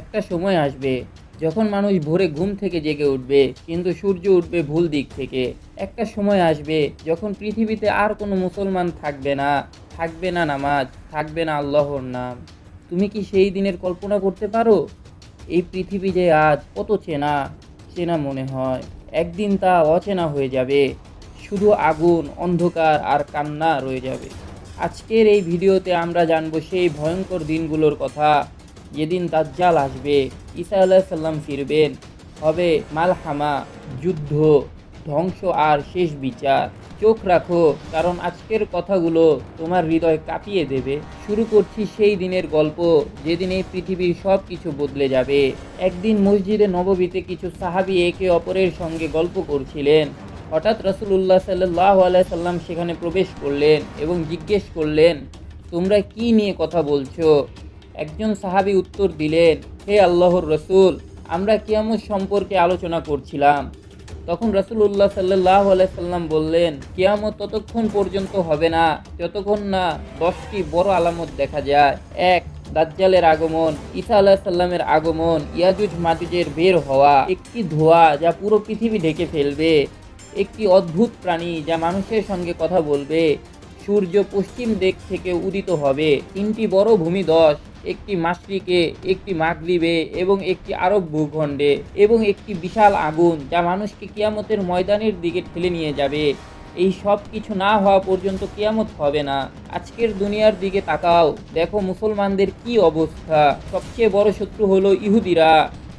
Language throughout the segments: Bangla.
একটা সময় আসবে যখন মানুষ ভোরে ঘুম থেকে জেগে উঠবে, কিন্তু সূর্য উঠবে ভুল দিক থেকে। একটা সময় আসবে যখন পৃথিবীতে আর কোনো মুসলমান থাকবে না থাকবে না নামাজ, থাকবে না আল্লাহর নাম। তুমি কি সেই দিনের কল্পনা করতে পারো? এই পৃথিবী যে আজ কত চেনা চেনা মনে হয়। একদিন তা অচেনা হয়ে যাবে। শুধু আগুন, অন্ধকার আর কান্না রয়ে যাবে। আজকের এই ভিডিওতে আমরা জানব সেই ভয়ঙ্কর দিনগুলোর কথা। যেদিন দাজ্জাল আসবে, ঈসা আলাহিসাল্লাম ফিরবেন। হবে মালহামা, যুদ্ধ, ধ্বংস আর শেষ বিচার। চোখ রাখো, কারণ আজকের কথাগুলো তোমার হৃদয় কাঁপিয়ে দেবে। শুরু করছি সেই দিনের গল্প, যেদিন এই পৃথিবীর সব কিছু বদলে যাবে। একদিন মসজিদে নববীতে কিছু সাহাবি একে অপরের সঙ্গে গল্প করছিলেন। হঠাৎ রসুল্লাহ সাল্লাহ আলাইসাল্লাম সেখানে প্রবেশ করলেন এবং জিজ্ঞেস করলেন, তোমরা কি নিয়ে কথা বলছো? একজন সাহাবী উত্তর দিলেন, হে আল্লাহর রসুল, আমরা কিয়ামত সম্পর্কে আলোচনা করছিলাম। তখন রসুল্লাহ সাল্লাহ সাল্লাম বললেন, কিয়ামত ততক্ষণ পর্যন্ত হবে না, যতক্ষণ না দশটি বড় আলামত দেখা যায়। এক, দাজ্জালের আগমন, ঈসা আলাহ সাল্লামের আগমন, ইয়াজুজ মাজুজের বের হওয়া, একটি ধোঁয়া যা পুরো পৃথিবী ঢেকে ফেলবে, একটি অদ্ভুত প্রাণী যা মানুষের সঙ্গে কথা বলবে, সূর্য পশ্চিম দিক থেকে উদিত হবে, তিনটি বড় ভূমিধস একটি মাসরিকে একটি মাগরিবে এবং একটি আরব ভূখণ্ডে এবং একটি বিশাল আগুন যা মানুষকে কিয়ামতের ময়দানের দিকে ঠেলে নিয়ে যাবে। এই সব কিছু না হওয়া পর্যন্ত কিয়ামত হবে না। আজকের দুনিয়ার দিকে তাকাও। দেখো মুসলমানদের কি অবস্থা। সবচেয়ে বড় শত্রু হলো ইহুদিরা,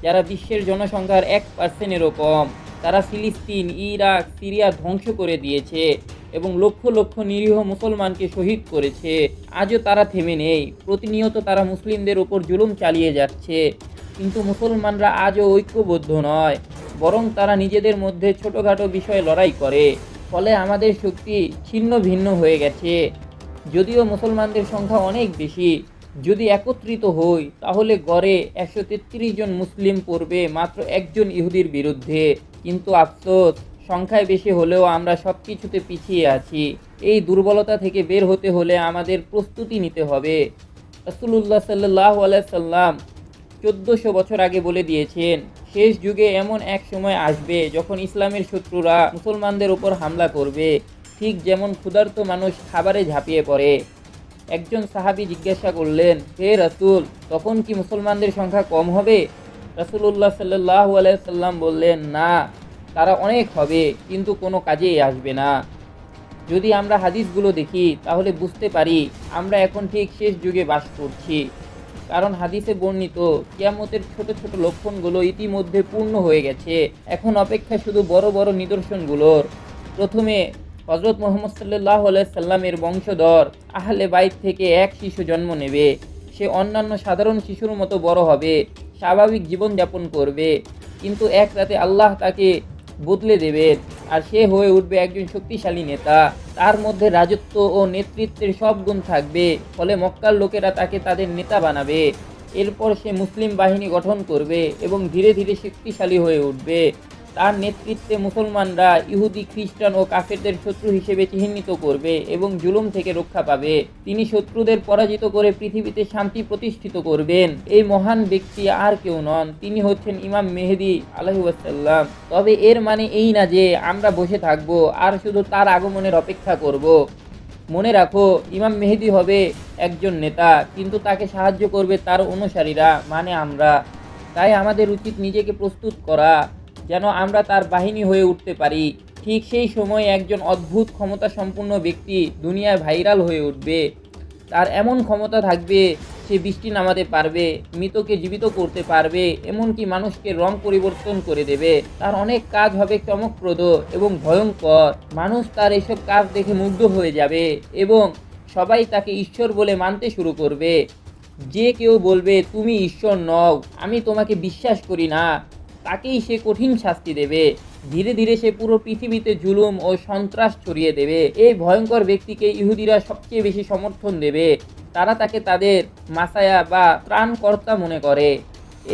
যারা বিশ্বের জনসংখ্যার এক পার্সেন্টেরও কম তারা ফিলিস্তিন, ইরাক, সিরিয়া ধ্বংস করে দিয়েছে। এবং লক্ষ লক্ষ নিরীহ মুসলমানকে শহীদ করেছে। আজও তারা থেমে নেই। প্রতিনিয়ত তারা মুসলিমদের ওপর জুলুম চালিয়ে যাচ্ছে। কিন্তু মুসলমানরা আজও ঐক্যবদ্ধ নয়। বরং তারা নিজেদের মধ্যে ছোটোখাটো বিষয়ে লড়াই করে। ফলে আমাদের শক্তি ছিন্ন ভিন্ন হয়ে গেছে। যদিও মুসলমানদের সংখ্যা অনেক বেশি। যদি একত্রিত হই, তাহলে গড়ে একশো তেত্রিশ জন মুসলিম পড়বে মাত্র একজন ইহুদির বিরুদ্ধে। কিন্তু আফসোস সংখ্যায় বেশি হলেও আমরা সব কিছুতে পিছিয়ে আছি। এই দুর্বলতা থেকে বের হতে হলে আমাদের প্রস্তুতি নিতে হবে। রসুল্লাহ সাল্লাহ সাল্লাম চোদ্দোশো বছর আগে বলে দিয়েছেন, শেষ যুগে এমন এক সময় আসবে যখন ইসলামের শত্রুরা মুসলমানদের উপর হামলা করবে। ঠিক যেমন ক্ষুধার্ত মানুষ খাবারে ঝাঁপিয়ে পড়ে। একজন সাহাবি জিজ্ঞাসা করলেন, হে রাসূল, তখন কি মুসলমানদের সংখ্যা কম হবে? রাসূলুল্লাহ সাল্লাহ সাল্লাম বললেন, না। তারা অনেক হবে, কিন্তু কোনো কাজেই আসবে না। যদি আমরা হাদিসগুলো দেখি, তাহলে বুঝতে পারি আমরা এখন ঠিক শেষ যুগে বাস করছি। কারণ হাদিসে বর্ণিত, কিয়ামতের ছোট ছোট লক্ষণগুলো ইতিমধ্যে পূর্ণ হয়ে গেছে। এখন অপেক্ষা শুধু বড় বড় নিদর্শনগুলোর। প্রথমে হজরত মোহাম্মদ সাল্লাহ সাল্লামের বংশধর আহলে বাইত থেকে এক শিশু জন্ম নেবে। সে অন্যান্য সাধারণ শিশুর মতো বড় হবে, স্বাভাবিক জীবনযাপন করবে। কিন্তু এক রাতে আল্লাহ তাকে বদলে দেবেন আর সে হয়ে উঠবে একজন শক্তিশালী নেতা। তার মধ্যে রাজত্ব ও নেতৃত্বের সব গুণ থাকবে। ফলে মক্কার লোকেরা তাকে তাদের নেতা বানাবে। এরপর সে মুসলিম বাহিনী গঠন করবে এবং ধীরে ধীরে শক্তিশালী হয়ে উঠবে। তার নেতৃত্বে মুসলমানরা ইহুদি, খ্রিস্টান ও কাফেরদের শত্রু হিসেবে চিহ্নিত করবে এবং জুলুম থেকে রক্ষা পাবে। তিনি শত্রুদের পরাজিত করে পৃথিবীতে শান্তি প্রতিষ্ঠিত করবেন। এই মহান ব্যক্তি আর কেউ নন। তিনি হচ্ছেন ইমাম মেহেদি আলহিউসাল্লাম তবে এর মানে এই না যে আমরা বসে থাকব আর শুধু তার আগমনের অপেক্ষা করব। মনে রাখো, ইমাম মেহেদি হবে একজন নেতা, কিন্তু তাকে সাহায্য করবে তার অনুসারীরা মানে আমরা। তাই আমাদের উচিত নিজেকে প্রস্তুত করা। যেন আমরা তার বাহিনী হয়ে উঠতে পারি। ঠিক সেই সময় একজন অদ্ভুত ক্ষমতা সম্পন্ন ব্যক্তি দুনিয়ায় ভাইরাল হয়ে উঠবে। তার এমন ক্ষমতা থাকবে, সে বৃষ্টি নামাতে পারবে, মৃতকে জীবিত করতে পারবে, এমনকি মানুষকে রং পরিবর্তন করে দেবে। তার অনেক কাজ হবে চমকপ্রদ এবং ভয়ঙ্কর। মানুষ তার এসব কাজ দেখে মুগ্ধ হয়ে যাবে এবং সবাই তাকে ঈশ্বর বলে মানতে শুরু করবে। যে কেউ বলবে, তুমি ঈশ্বর নও, আমি তোমাকে বিশ্বাস করি না। তাকেই সে কঠিন শাস্তি দেবে। ধীরে ধীরে সে পুরো পৃথিবীতে জুলুম ও সন্ত্রাস ছড়িয়ে দেবে। এই ভয়ঙ্কর ব্যক্তিকে ইহুদিরা সবচেয়ে বেশি সমর্থন দেবে। তারা তাকে তাদের মাসায়া বা ত্রাণকর্তা মনে করে।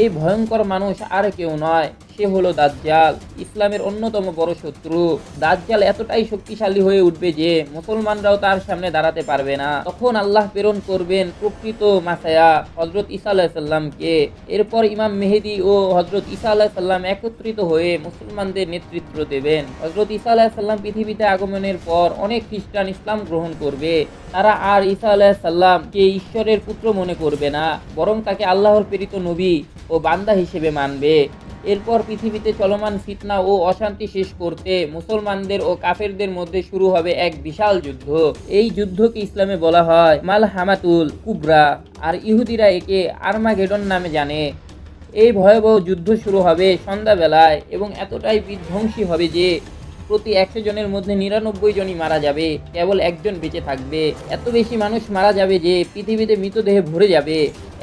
এই ভয়ঙ্কর মানুষ আর কেউ নয়। সে হলো দাজ্জাল। ইসলামের অন্যতম বড় শত্রু। দাজ্জাল এতটাই শক্তিশালী হয়ে উঠবে যে মুসলমানরাও তার সামনে দাঁড়াতে পারবে না। তখন আল্লাহ প্রেরণ করবেন প্রকৃত মাসায়া হজরত ঈসা আলাহিসাল্লামকে এরপর ইমাম মেহেদি ও হজরত ঈসা আলাহিসাল্লাম একত্রিত হয়ে মুসলমানদের নেতৃত্ব দেবেন। হজরত ঈসা আলাহিসাল্লাম পৃথিবীতে আগমনের পর অনেক খ্রিস্টান ইসলাম গ্রহণ করবে। তারা আর ঈসা আলাহিসাল্লামকে ঈশ্বরের পুত্র মনে করবে না, বরং তাকে আল্লাহর প্রেরিত নবী ও বান্দা হিসেবে মানবে। এরপর পৃথিবীতে চলমান ফিতনা ও অশান্তি শেষ করতে মুসলমানদের ও কাফেরদের মধ্যে শুরু হবে এক বিশাল যুদ্ধ। এই যুদ্ধকে ইসলামে বলা হয় মাল হামাতুল কুবরা। আর ইহুদিরা একে আর্মাগেডন নামে জানে। এই ভয়াবহ যুদ্ধ শুরু হবে সন্ধ্যাবেলায় এবং এতটাই বিধ্বংসী হবে যে প্রতি একশো জনের মধ্যে নিরানব্বই জনই মারা যাবে, কেবল একজন বেঁচে থাকবে। এত বেশি মানুষ মারা যাবে যে পৃথিবীতে মৃতদেহে ভরে যাবে।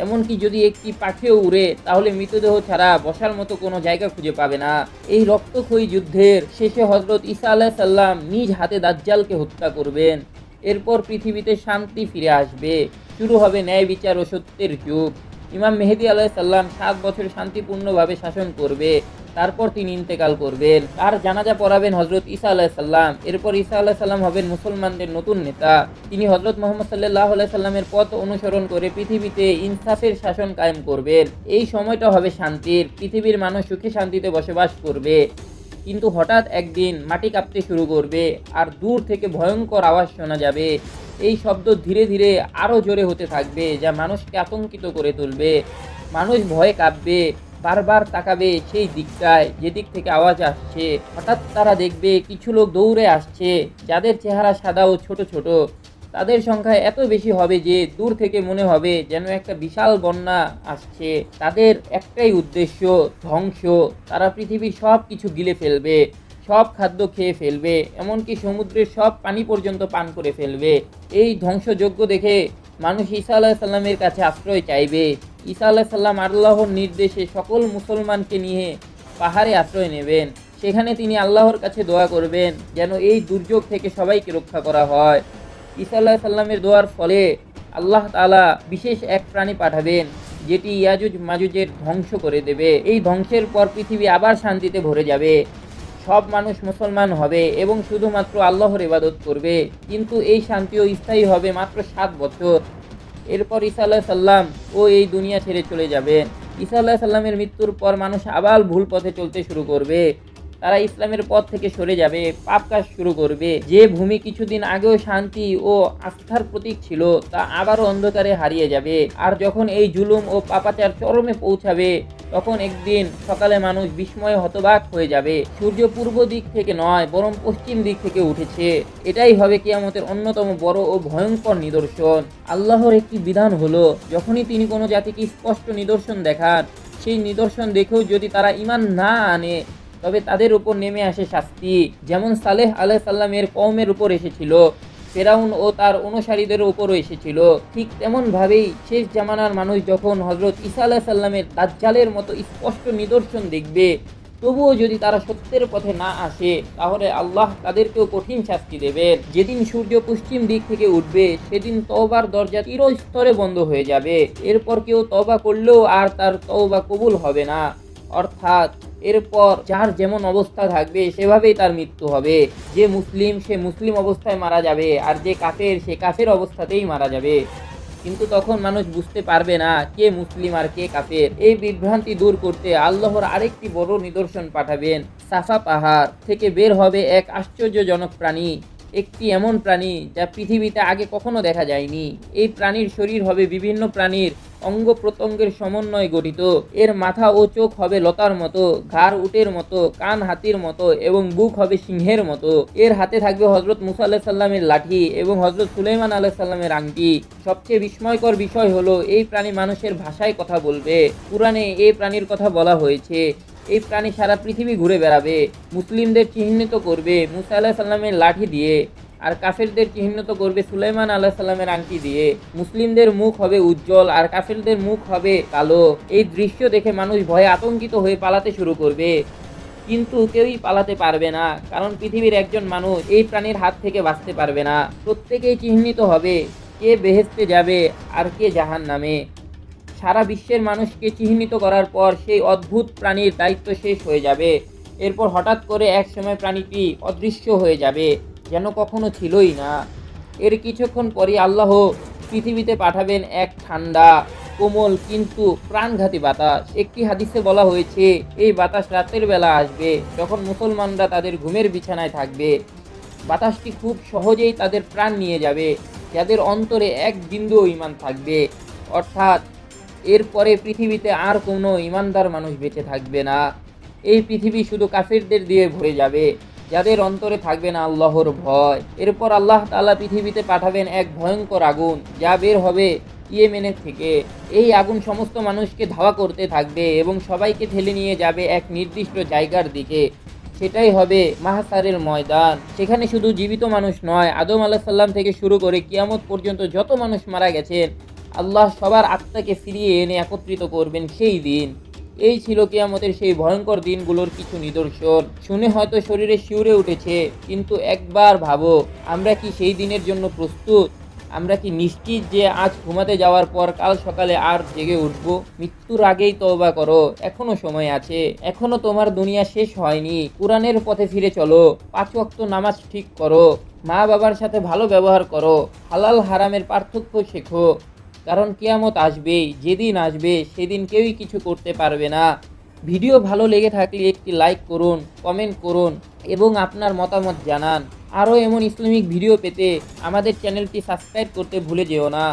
এমনকি যদি একটি পাখিও উড়ে, তাহলে মৃতদেহ ছাড়া বসার মতো কোনো জায়গা খুঁজে পাবে না। এই রক্তক্ষয়ী যুদ্ধের শেষে হজরত ইসা আলাহ সাল্লাম নিজ হাতে দাজ্জালকে হত্যা করবেন। এরপর পৃথিবীতে শান্তি ফিরে আসবে। শুরু হবে ন্যায় বিচার ও সত্যের যুগ। ইমাম মেহেদি আলাহ সাল্লাম সাত বছর শান্তিপূর্ণভাবে শাসন করবে, তারপর তিনি ইন্তেকাল করবেন। তার জানাজা পড়াবেন হজরত ঈসা আলাহ সাল্লাম এরপর ঈসা আলাহ সাল্লাম হবেন মুসলমানদের নতুন নেতা। তিনি হজরত মোহাম্মদ সাল্লাহ আলাইহি সাল্লামের পথ অনুসরণ করে পৃথিবীতে ইনসাফের শাসন কায়েম করবেন। এই সময়টা হবে শান্তির। পৃথিবীর মানুষ সুখে শান্তিতে বসবাস করবে। কিন্তু হঠাৎ একদিন মাটি কাঁপতে শুরু করবে, আর দূর থেকে ভয়ঙ্কর আওয়াজ শোনা যাবে। এই শব্দ ধীরে ধীরে আরও জোরে হতে থাকবে, যা মানুষকে আতঙ্কিত করে তুলবে। মানুষ ভয়ে কাঁপবে, বারবার তাকাবে সেই দিকটায়, যেদিক থেকে আওয়াজ আসছে। হঠাৎ তারা দেখবে কিছু লোক দৌড়ে আসছে, যাদের চেহারা সাদা ও ছোট ছোট। তাদের সংখ্যা এত বেশি হবে যে দূর থেকে মনে হবে যেন একটা বিশাল বন্যা আসছে। তাদের একটাই উদ্দেশ্য, ধ্বংস। তারা পৃথিবীর সব কিছু গিলে ফেলবে। সব খাদ্য খেয়ে ফেলবে, এমনকি সমুদ্রের সব পানি পর্যন্ত পান করে ফেলবে। এই ধ্বংসযজ্ঞ দেখে মানুষ ঈসা আলাহ সাল্লামের কাছে আশ্রয় চাইবে। ঈসা আলাহ সাল্লাম আল্লাহর নির্দেশে সকল মুসলমানকে নিয়ে পাহাড়ে আশ্রয় নেবেন। সেখানে তিনি আল্লাহর কাছে দোয়া করবেন, যেন এই দুর্যোগ থেকে সবাইকে রক্ষা করা হয়। ঈসা আল্লাহ সাল্লামের দোয়ার ফলে আল্লাহ তালা বিশেষ এক প্রাণী পাঠাবেন, যেটি ইয়াজুজ মাজুজের ধ্বংস করে দেবে। এই ধ্বংসের পর পৃথিবী আবার শান্তিতে ভরে যাবে। সব মানুষ মুসলমান হবে এবং শুধুমাত্র আল্লাহর ইবাদত করবে। কিন্তু এই শান্তিও স্থায়ী হবে মাত্র সাত বছর। এরপর ঈসা আল্লাহ সাল্লাম ও এই দুনিয়া ছেড়ে চলে যাবেন ঈসা আল্লাহ সাল্লামের মৃত্যুর পর মানুষ আবার ভুল পথে চলতে শুরু করবে। তারা ইসলামের পথ থেকে সরে যাবে, পাপ কাজ শুরু করবে। যে ভূমি কিছুদিন আগেও শান্তি ও আস্থার প্রতীক ছিল, তা আবারও অন্ধকারে হারিয়ে যাবে। আর যখন এই জুলুম ও পাপাচার চরমে পৌঁছাবে, তখন একদিন সকালে মানুষ বিস্ময়ে হতবাক হয়ে যাবে। সূর্য পূর্ব দিক থেকে নয়, বরং পশ্চিম দিক থেকে উঠেছে। এটাই হবে কিয়ামতের অন্যতম বড় ও ভয়ঙ্কর নিদর্শন। আল্লাহর একটি বিধান হলো, যখনই তিনি কোনো জাতিকে স্পষ্ট নিদর্শন দেখান, সেই নিদর্শন দেখেও যদি তারা ইমান না আনে তবে তাদের উপর নেমে আসে শাস্তি। যেমন সালেহ আলাহ সাল্লামের কওমের উপর এসেছিল, ফেরাউন ও তার অনুসারীদের উপরও এসেছিল। ঠিক তেমনভাবেই শেষ জামানার মানুষ যখন হজরত ঈসা আলাহ সাল্লামের দাজ্জালের মতো স্পষ্ট নিদর্শন দেখবে, তবুও যদি তারা সত্যের পথে না আসে, তাহলে আল্লাহ তাদেরকেও কঠিন শাস্তি দেবেন। যেদিন সূর্য পশ্চিম দিক থেকে উঠবে, সেদিন তওবার দরজা চিরস্তরে বন্ধ হয়ে যাবে। এরপর কেউ তবা করলেও আর তার তওবা কবুল হবে না। অর্থাৎ এরপর যার যেমন অবস্থা থাকবে, সেভাবেই তার মৃত্যু হবে। যে মুসলিম, সে মুসলিম অবস্থায় মারা যাবে, আর যে কাফের, সে কাফের অবস্থাতেই মারা যাবে। কিন্তু তখন মানুষ বুঝতে পারবে না, কে মুসলিম আর কে কাফের। এই বিভ্রান্তি দূর করতে আল্লাহর আরেকটি বড় নিদর্শন পাঠাবেন, সাফা পাহাড় থেকে বের হবে এক আশ্চর্যজনক প্রাণী। একটি এমন প্রাণী যা পৃথিবীতে আগে কখনো দেখা যায়নি। এই প্রাণীর শরীর হবে বিভিন্ন প্রাণীর অঙ্গ প্রত্যঙ্গের সমন্বয়ে গঠিত। এর মাথা ও চোখ হবে লতার মতো, ঘাড় উটের মতো, কান হাতির মতো এবং বুক হবে সিংহের মতো। এর হাতে থাকবে হজরত মুসা আল্লাহ সাল্লামের লাঠি এবং হজরত সুলাইমান আল্লাহ সাল্লামের আংটি। সবচেয়ে বিস্ময়কর বিষয় হলো, এই প্রাণী মানুষের ভাষায় কথা বলবে। পুরাণে এই প্রাণীর কথা বলা হয়েছে এই প্রাণী সারা পৃথিবী ঘুরে বেড়াবে, মুসলিমদের চিহ্নিত করবে, মুসা আল্লাহ সাল্লামের লাঠি দিয়ে, আর কাফেরদের চিহ্নিত করবে সুলাইমান আল্লাহ সাল্লামের আংটি দিয়ে। মুসলিমদের মুখ হবে উজ্জ্বল, আর কাফেরদের মুখ হবে কালো। এই দৃশ্য দেখে মানুষ ভয়ে আতঙ্কিত হয়ে পালাতে শুরু করবে। কিন্তু কেউই পালাতে পারবে না, কারণ পৃথিবীর একজন মানুষ এই প্রাণীর হাত থেকে বাঁচতে পারবে না। প্রত্যেকেই চিহ্নিত হবে, কে বেহেস্তে যাবে আর কে জাহান নামে সারা বিশ্বের মানুষকে চিহ্নিত করার পর সেই অদ্ভুত প্রাণীর দায়িত্ব শেষ হয়ে যাবে। এরপর হঠাৎ করে এক সময় প্রাণীটি অদৃশ্য হয়ে যাবে, যেন কখনো ছিলই না। এর কিছুক্ষণ পরই আল্লাহ পৃথিবীতে পাঠাবেন এক ঠান্ডা, কোমল, কিন্তু প্রাণঘাতী বাতাস। একটি হাদিসে বলা হয়েছে, এই বাতাস রাতের বেলা আসবে, যখন মুসলমানরা তাদের ঘুমের বিছানায় থাকবে। বাতাসটি খুব সহজেই তাদের প্রাণ নিয়ে যাবে, যাদের অন্তরে এক বিন্দু ইমান থাকবে। অর্থাৎ এরপরে পৃথিবীতে আর কোনো ইমানদার মানুষ বেঁচে থাকবে না। এই পৃথিবী শুধু কাফিরদের দিয়ে ভরে যাবে, যাদের অন্তরে থাকবে না আল্লাহর ভয়। এরপর আল্লাহ তালা পৃথিবীতে পাঠাবেন এক ভয়ঙ্কর আগুন, যা বের হবে ইয়েমেনের থেকে। এই আগুন সমস্ত মানুষকে ধাওয়া করতে থাকবে এবং সবাইকে ঠেলে নিয়ে যাবে এক নির্দিষ্ট জায়গার দিকে। সেটাই হবে মাহাসারের ময়দান। সেখানে শুধু জীবিত মানুষ নয়, আদম আলাহ সাল্লাম থেকে শুরু করে কিয়ামত পর্যন্ত যত মানুষ মারা গেছেন আল্লাহ সবার আত্মাকে ফিরিয়ে এনে একত্রিত করবেন সেই দিন। এই ছিল কিয়ামতের সেই ভয়ঙ্কর দিনগুলোর কিছু নিদর্শন। শুনে হয়তো শরীরে শিউরে উঠেছে, কিন্তু একবার ভাবো, আমরা কি সেই দিনের জন্য প্রস্তুত? আমরা কি নিশ্চিত যে আজ ঘুমাতে যাওয়ার পর কাল সকালে আর জেগে উঠব? মৃত্যুর আগেই তওবা করো, এখনও সময় আছে। এখনও তোমার দুনিয়া শেষ হয়নি। কোরআনের পথে ফিরে চলো, পাঁচ ওয়াক্ত নামাজ ঠিক করো মা বাবার সাথে ভালো ব্যবহার করো, হালাল হারামের পার্থক্য শেখো। কারণ কেয়ামত আসবেই, যেদিন আসবে সেদিন কেউই কিছু করতে পারবে না। ভিডিও ভালো লেগে থাকলে একটি লাইক করুন কমেন্ট করুন এবং আপনার মতামত জানান। আরও এমন ইসলামিক ভিডিও পেতে আমাদের চ্যানেলটি সাবস্ক্রাইব করতে ভুলে যেও না।